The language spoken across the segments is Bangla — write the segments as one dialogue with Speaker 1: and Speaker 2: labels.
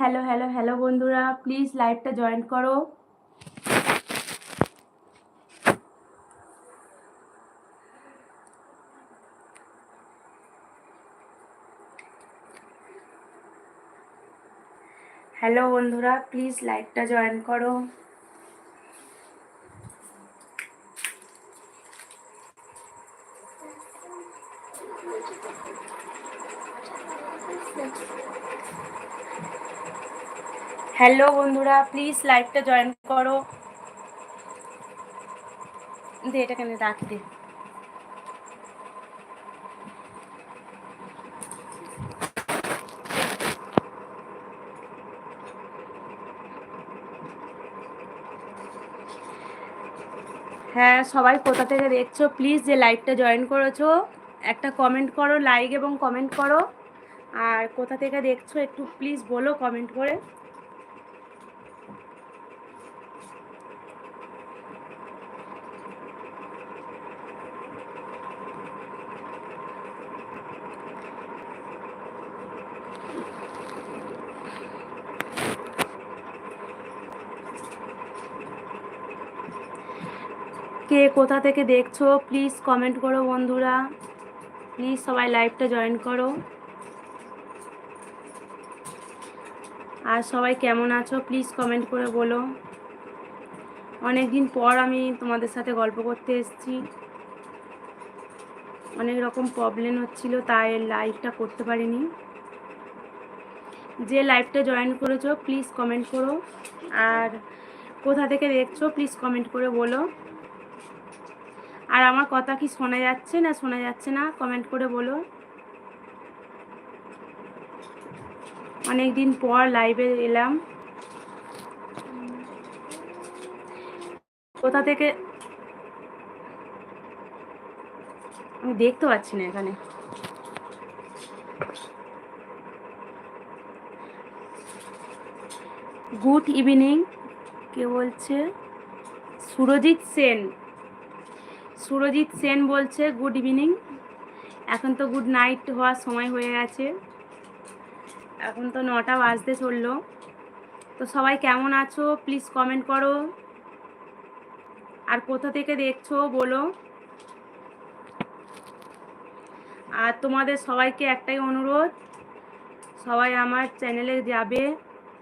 Speaker 1: হ্যালো হ্যালো হ্যালো বন্ধুরা। প্লিজ লাইভটা জয়েন করো। হ্যালো বন্ধুরা প্লিজ লাইভটা জয়েন করো। হ্যালো বন্ধুরা প্লিজ লাইভটা জয়েন করো। দে এটা কেন রাখি দে। হ্যাঁ সবাই কোথা থেকে দেখছ প্লিজ যে লাইভটা জয়েন করেছ, একটা কমেন্ট করো লাইক এবং কমেন্ট করো। আর কোথা থেকে দেখছ, একটু প্লিজ বলো কমেন্ট করে। কে কোথা থেকে দেখছ প্লিজ কমেন্ট করো বন্ধুরা। প্লিজ সবাই লাইভটা জয়েন করো। আর সবাই কেমন আছো প্লিজ কমেন্ট করে বলো। অনেক দিন পর আমি তোমাদের সাথে গল্প করতে এসেছি। অনেক রকম প্রবলেম হচ্ছিল, তাই লাইভটা করতে পারিনি। যে লাইভটা জয়েন করেছ প্লিজ কমেন্ট করো। আর কোথা থেকে দেখছ প্লিজ কমেন্ট করে বলো। আর আমার কথা কি শোনা যাচ্ছে না শোনা যাচ্ছে না? কমেন্ট করে বলো। অনেক দিন পর লাইভে এলাম। কোথা থেকে? আমি দেখতে পাচ্ছি না এখানে। গুড ইভিনিং কে বলছে? সুরজিৎ সেন। সুরজিৎ সেন বলছে গুড ইভিনিং এখন তো গুড নাইট হওয়ার সময় হয়ে গেছে। এখন তো নটা বাজতে চলল। তো সবাই কেমন আছো? প্লিজ কমেন্ট করো। আর কোথা থেকে দেখছ বলো। আর তোমাদের সবাইকে একটাই অনুরোধ, সবাই আমার চ্যানেলে যাবে।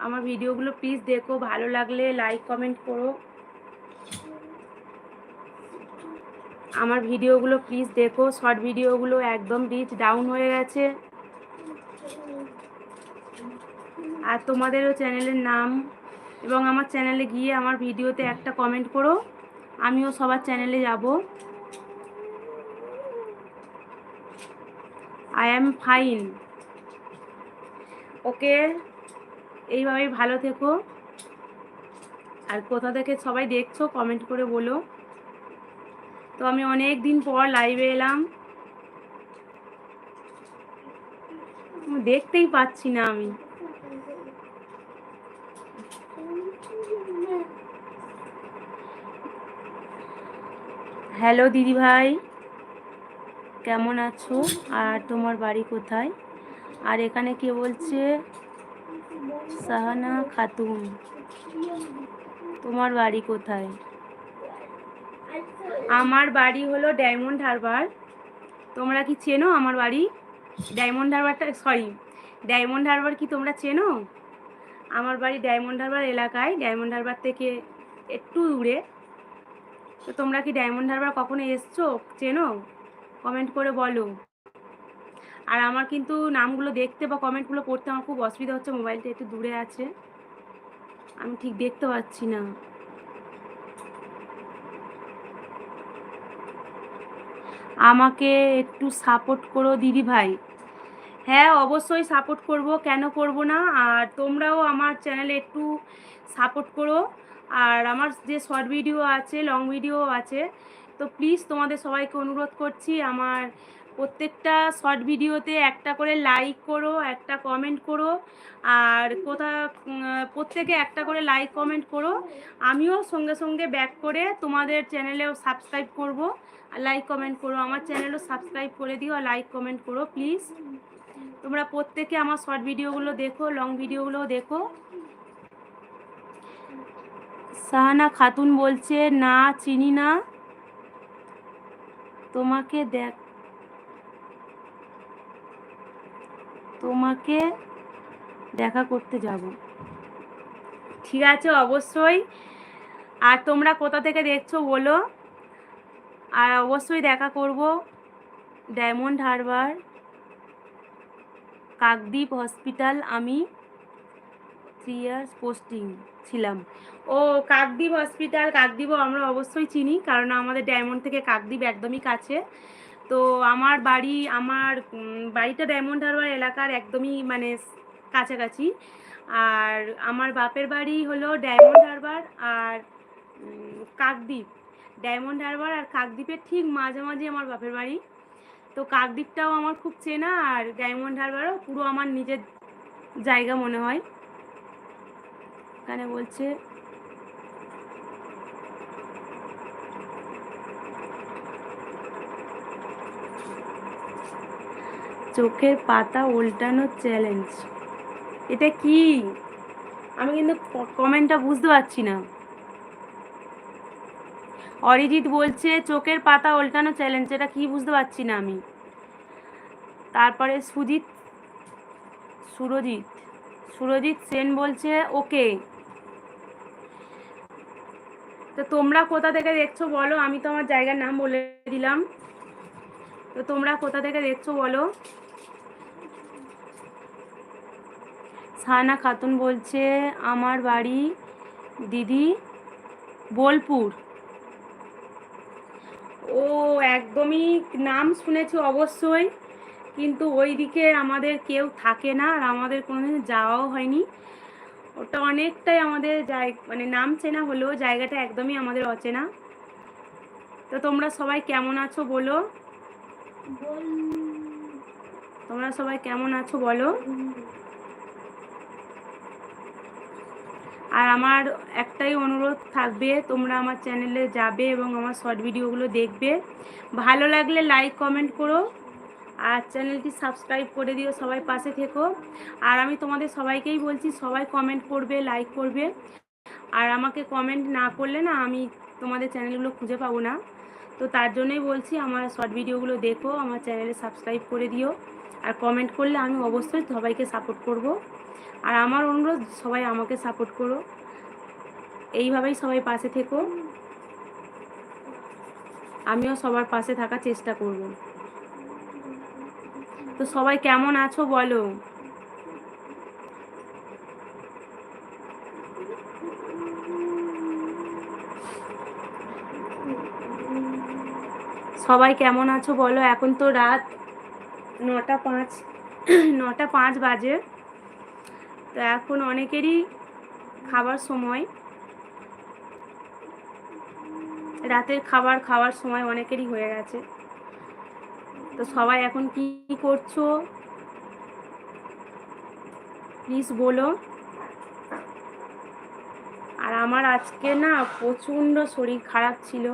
Speaker 1: আমার ভিডিওগুলো প্লিজ দেখো, ভালো লাগলে লাইক কমেন্ট করো। আমার ভিডিওগুলো প্লিজ দেখো। শর্ট ভিডিওগুলো একদম রিচ ডাউন হয়ে গেছে। আর তোমাদেরও চ্যানেলের নাম এবং আমার চ্যানেলে গিয়ে আমার ভিডিওতে একটা কমেন্ট করো। আমিও সবার চ্যানেলে যাব। আই অ্যাম ফাইন ওকে এইভাবেই ভালো থেকো। আর কোথা থেকে সবাই দেখছ কমেন্ট করে বলো। তো আমি অনেক দিন পর লাইভে এলাম। দেখতেই পাচ্ছি না আমি। হ্যালো দিদি ভাই। কেমন আছো? আর তোমার বাড়ি কোথায়? আর এখানে কে বলছে? সাহানা খাতুন। তোমার বাড়ি কোথায়? আমার বাড়ি হলো ডায়মন্ড হারবার। তোমরা কি চেনো আমার বাড়ি? ডায়মন্ড হারবারটা, সরি, ডায়মন্ড হারবার কি তোমরা চেনো? আমার বাড়ি ডায়মন্ড হারবার এলাকায়, ডায়মন্ড হারবার থেকে একটু দূরে। তো তোমরা কি ডায়মন্ড হারবার কখনো এসছো? চেনো? কমেন্ট করে বলো। আর আমার কিন্তু নামগুলো দেখতে বা কমেন্টগুলো পড়তে আমার খুব অসুবিধা হচ্ছে, মোবাইলটা একটু দূরে আছে। আমি ঠিক দেখতে পাচ্ছি না। আমাকে একটু সাপোর্ট করো দিদি ভাই। হ্যাঁ অবশ্যই সাপোর্ট করব, কেন করব না? আর তোমরাও আমার চ্যানেলে একটু সাপোর্ট করো। আর আমার যে শর্ট ভিডিও আছে লং ভিডিও আছে, তো প্লিজ তোমাদের সবাইকে অনুরোধ করছি, আমার প্রত্যেকটা শর্ট ভিডিওতে একটা করে লাইক করো, একটা কমেন্ট করো, আর কোথা প্রত্যেকে একটা করে লাইক কমেন্ট করো। আমিও সঙ্গে সঙ্গে ব্যাক করে তোমাদের চ্যানেলেও সাবস্ক্রাইব করব। লাইক কমেন্ট করো, আমার চ্যানেলও সাবস্ক্রাইব করে দিও আর লাইক কমেন্ট করো প্লিজ তোমরা প্রত্যেকে আমার শর্ট ভিডিওগুলো দেখো লং ভিডিওগুলো দেখো। সাহানা খাতুন বলছে, না, চিনি না। তোমাকে দেখ তোমাকে দেখা করতে যাব। ঠিক আছে, অবশ্যই। আর তোমরা কোথা থেকে দেখছ বলো। আর অবশ্যই দেখা করব ডায়মন্ড হারবার, কাকদ্বীপ হসপিটাল আমি থ্রি ইয়ার্স পোস্টিং ছিলাম। ও, কাকদ্বীপ হসপিটাল, কাকদ্বীপও আমরা অবশ্যই চিনি, কারণ আমাদের ডায়মন্ড থেকে কাকদ্বীপ একদমই কাছে। তো আমার বাড়ি, আমার বাড়িটা ডায়মন্ড হারবার এলাকার একদমই মানে কাছাকাছি। আর আমার বাপের বাড়ি হলো ডায়মন্ড হারবার আর কাকদ্বীপ। ডায়মন্ড হারবার আর কাকদ্বীপের ঠিক মাঝামাঝি আমার বাপের বাড়ি। তো কাকদ্বীপটাও আমার খুব চেনা আর ডায়মন্ড হারবারও পুরো আমার নিজের জায়গা মনে হয়। এখানে বলছে চোখের পাতা উল্টানোর চ্যালেঞ্জ এটা কি? আমি কিন্তু কমেন্টটা বুঝতে পারছি না। অরিজিৎ বলছে, চোখের পাতা উল্টানো চ্যালেঞ্জ এটা কি বুঝতে পারছি না আমি। তারপরে সুজিত, সুরজিৎ সুরজিৎ সেন বলছে, ওকে। তো তোমরা কোথা থেকে দেখছ বলো? আমি তো আমার জায়গার নাম বলে দিলাম। তো তোমরা কোথা থেকে দেখছ বলো? সাহানা খাতুন বলছে আমার বাড়ি দিদি বোলপুর। ও একদমই নাম শুনেছি অবশ্যই কিন্তু ওই দিকে আমাদের কেউ থাকে না আর আমাদের কোনোদিন যাওয়াও হয়নি। ওটা অনেকটাই আমাদের মানে নাম চেনা হলেও জায়গাটা একদমই আমাদের অচেনা। তো তোমরা সবাই কেমন আছো বলো। তোমরা সবাই কেমন আছো বলো? আর আমার একটাই অনুরোধ থাকবে, তোমরা আমার চ্যানেলে যাবে এবং আমার শর্ট ভিডিওগুলো দেখবে। ভালো লাগলে লাইক, কমেন্ট করো আর চ্যানেলটি সাবস্ক্রাইব করে দিও, সবাই পাশে থেকো। আর আমি তোমাদের সবাইকেই বলছি, সবাই কমেন্ট করবে, লাইক করবে। আর আমাকে কমেন্ট না করলে না আমি তোমাদের চ্যানেলগুলো খুঁজে পাবো না। তো তার জন্যই বলছি আমার শর্ট ভিডিওগুলো দেখো, আমার চ্যানেলে সাবস্ক্রাইব করে দিও। আর কমেন্ট করলে আমি অবশ্যই সবাইকে সাপোর্ট করব। আর আমার অনুরোধ, সবাই আমাকে সাপোর্ট করো। এইভাবেই সবাই পাশে থেকো। আমিও সবার পাশে থাকার চেষ্টা করব। তো সবাই কেমন আছো বলো? সবাই কেমন আছো বলো? এখন তো রাত নটা পাঁচ নটা পাঁচ বাজে। তো এখন অনেকেরই খাবার সময়। রাতের খাবার, খাওয়ার সময় অনেকেরই হয়ে গেছে। তো সবাই এখন কি করছ? প্লিজ বলো। আর আমার আজকে না প্রচণ্ড শরীর খারাপ ছিল।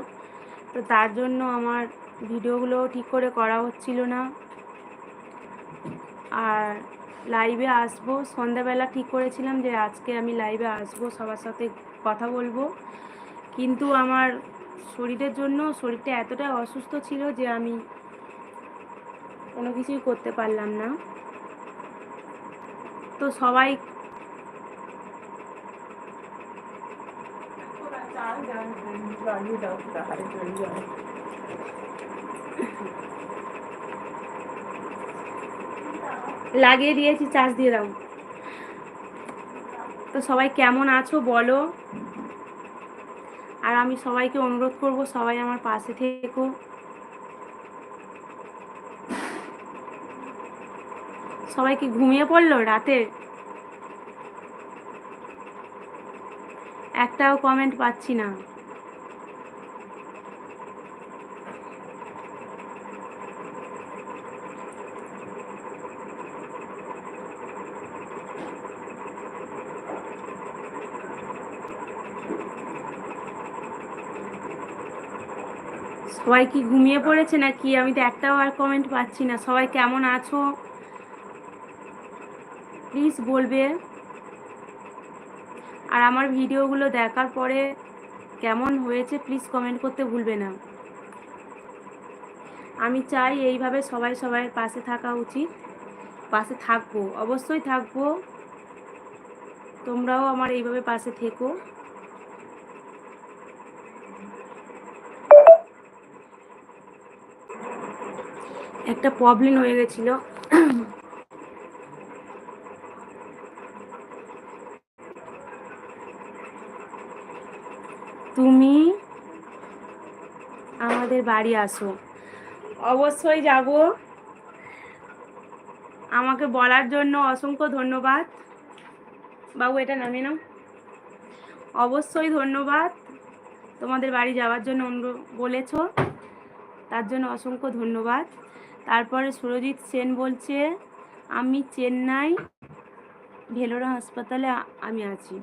Speaker 1: তো তার জন্য আমার ভিডিওগুলো ঠিক করে করা হচ্ছিল না। আর লাইভে আসব। সন্ধ্যাবেলা ঠিক করেছিলাম যে আজকে আমি লাইভে আসব, সবার সাথে কথা বলব। কিন্তু আমার শরীরের জন্য, শরীরটা এতটাই অসুস্থ ছিল যে আমি কোনো কিছুই করতে পারলাম না। তো সবাই লাগিয়ে দিয়েছি চার্জ দিয়ে দাও। তো সবাই কেমন আছো বলো? আর আমি সবাইকে অনুরোধ করব, সবাই আমার পাশে থেকো। সবাই কি ঘুমিয়ে পড়ল রাতে? একটাও কমেন্ট পাচ্ছি না। সবাই কি ঘুমিয়ে পড়েছে নাকি? আমি তো একটাও আর কমেন্ট পাচ্ছি না। সবাই কেমন আছো? প্লিজ বলবে। আর আমার ভিডিওগুলো দেখার পরে কেমন হয়েছে প্লিজ কমেন্ট করতে ভুলবে না। আমি চাই এইভাবে সবাই সবাই পাশে থাকা উচিত। পাশে থাকব। অবশ্যই থাকব। তোমরাও আমার এইভাবে পাশে থেকো। একটা প্রবলেম হয়ে গেছিল। তুমি আমাদের বাড়ি আসো। অবশ্যই যাব। আমাকে বলার জন্য অসংখ্য ধন্যবাদ। বাবু, এটা নামে নাও। অবশ্যই ধন্যবাদ। তোমাদের বাড়ি যাওয়ার জন্য বলেছ। তার জন্য অসংখ্য ধন্যবাদ। তারপরে সুরজিৎ সেন বলছে, আমি চেন্নাই ভেলোরা হাসপাতালে আমি আছি।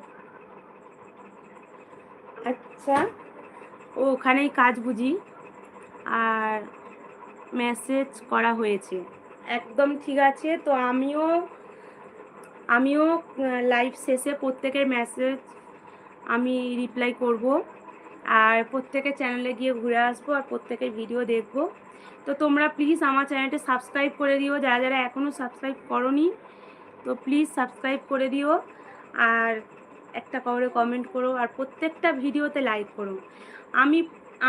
Speaker 1: আচ্ছা ও ওখানেই কাজ বুঝি। আর মেসেজ করা হয়েছে। একদম ঠিক আছে, তো আমিও আমিও লাইভ শেষে প্রত্যেকের মেসেজ আমি রিপ্লাই করব। আর প্রত্যেকের চ্যানেলে গিয়ে ঘুরে আসব আর প্রত্যেকের ভিডিও দেখব। তো তোমরা প্লিজ আমার চ্যানেলটা সাবস্ক্রাইব করে দিও। যারা যারা এখনও সাবস্ক্রাইব করনি, তো প্লিজ সাবস্ক্রাইব করে দিও। আর একটা করে কমেন্ট করো আর প্রত্যেকটা ভিডিওতে লাইক করো। আমি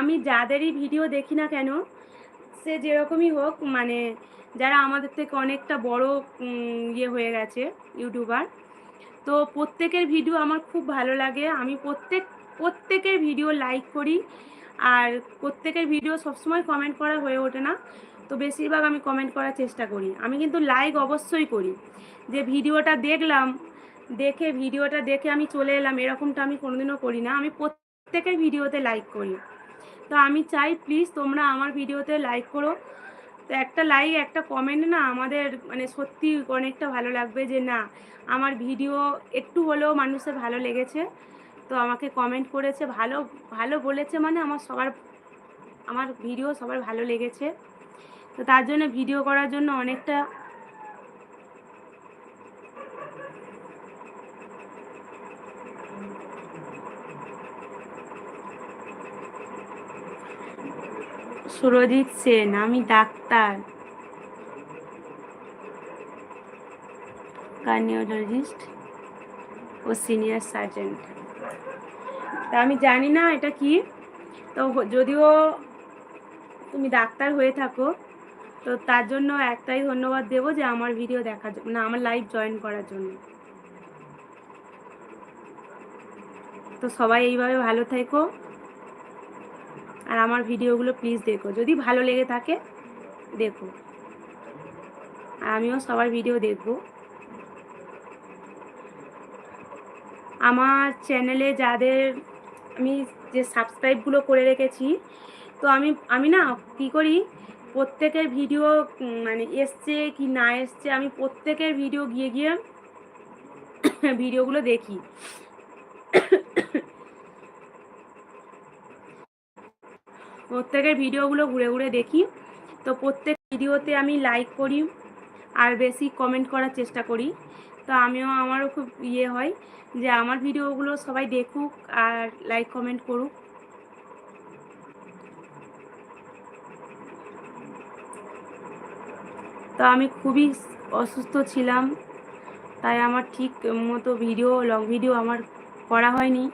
Speaker 1: আমি যাদেরই ভিডিও দেখি না কেন, সে যেরকমই হোক মানে যারা আমাদের থেকে অনেকটা বড় ইয়ে হয়ে গেছে ইউটিউবার তো প্রত্যেকের ভিডিও আমার খুব ভালো লাগে। আমি প্রত্যেক প্রত্যেকের ভিডিও লাইক করি। আর প্রত্যেকের ভিডিও সবসময় কমেন্ট করা হয়ে ওঠে না। তো বেশিরভাগ আমি কমেন্ট করার চেষ্টা করি। আমি কিন্তু লাইক অবশ্যই করি। যে ভিডিওটা দেখলাম, দেখে ভিডিওটা দেখে আমি চলে এলাম, এরকমটা আমি কোনোদিনও করি না। আমি প্রত্যেকের ভিডিওতে লাইক করি। তো আমি চাই প্লিজ তোমরা আমার ভিডিওতে লাইক করো। তো একটা লাইক একটা কমেন্ট না আমাদের মানে সত্যি অনেকটা ভালো লাগবে যে না, আমার ভিডিও একটু হলেও মানুষের ভালো লেগেছে। তো আমাকে কমেন্ট করেছে, ভালো ভালো বলেছে মানে আমার সবার, আমার ভিডিও সবার ভালো লেগেছে। তো তার জন্য ভিডিও করার জন্য অনেকটা সুরজিৎ সেন, আমি ডাক্তার। কার্নিওলজিস্ট ও সিনিয়র সার্জেন্ট। তা আমি জানি না এটা কি। তো যদিও তুমি ডাক্তার হয়ে থাকো, তো তার জন্য একটাই ধন্যবাদ দেবো যে আমার ভিডিও দেখার জন্য আমার লাইভ জয়েন করার জন্য। তো সবাই এইভাবে ভালো থেকো। আর আমার ভিডিওগুলো প্লিজ দেখো। যদি ভালো লেগে থাকে, দেখো। আর আমিও সবার ভিডিও দেখব। আমার চ্যানেলে যাদের আমি যে সাবস্ক্রাইবগুলো করে রেখেছি, তো আমি আমি না কি করি, প্রত্যেকের ভিডিও মানে এসছে কি না এসছে, আমি প্রত্যেকের ভিডিও গিয়ে গিয়ে ভিডিওগুলো দেখি। প্রত্যেকের ভিডিওগুলো ঘুরে ঘুরে দেখি, তো প্রত্যেক ভিডিওতে আমি লাইক করি, আর বেশি কমেন্ট করার চেষ্টা করি। তো আমিও, আমারও খুব ইয়ে হয় যে আমার ভিডিওগুলো সবাই দেখুক আর লাইক কমেন্ট করুক। তো আমি খুবই অসুস্থ ছিলাম, তাই আমার ঠিক মতো ভিডিও লং ভিডিও আমার করা হয়নি।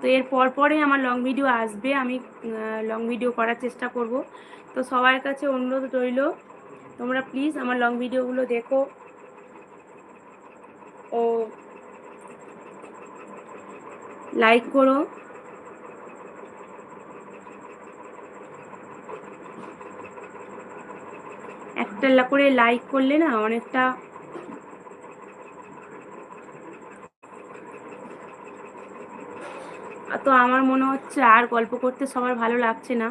Speaker 1: তো এর পর আমার লং ভিডিও আসবে, আমি লং ভিডিও করার চেষ্টা করব। তো সবার কাছে অনুরোধ রইল, তোমরা প্লিজ আমার লং ভিডিওগুলো দেখো। ও লাইক করো। একটা করে লাইক করলে না অনেকটা তো আমার মনে হচ্ছে আর গল্প করতে সবার ভালো লাগছে না।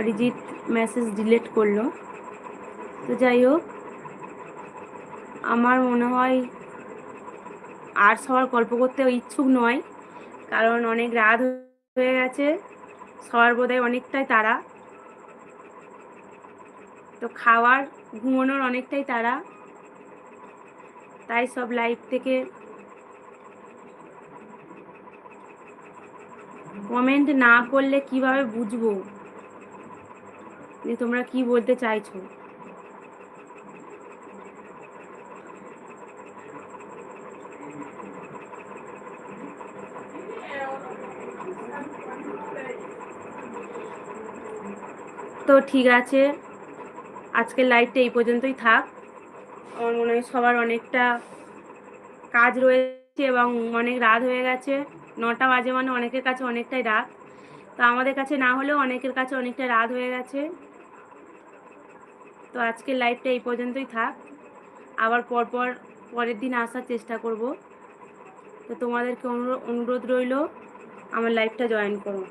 Speaker 1: অরিজিৎ মেসেজ ডিলিট করল। তো যাই হোক, আমার মনে হয় আর সবার গল্প করতে ইচ্ছুক নয়, কারণ অনেক রাত হয়ে গেছে, সবার বোধহয় অনেকটাই তারা তো খাওয়ার, ঘুমানোর অনেকটাই তারা তাই সব লাইভ থেকে কমেন্ট না করলে কীভাবে বুঝব? যে তোমরা কি বলতে চাইছো? তো ঠিক আছে, আজকের লাইভটা এই পর্যন্তই থাক। আমার মনে হয় সবার অনেকটা কাজ রয়েছে এবং অনেক রাত হয়ে গেছে। নটা বাজে মানে অনেকের কাছে অনেকটাই রাত। তো আমাদের কাছে না হলেও অনেকের কাছে অনেকটা রাত হয়ে গেছে। তো আজকের লাইভটা এই পর্যন্তই থাক। আবার পরপর পরের দিন আসার চেষ্টা করব। তো তোমাদেরকে অনুরোধ রইল, আমার লাইভটা জয়েন করো।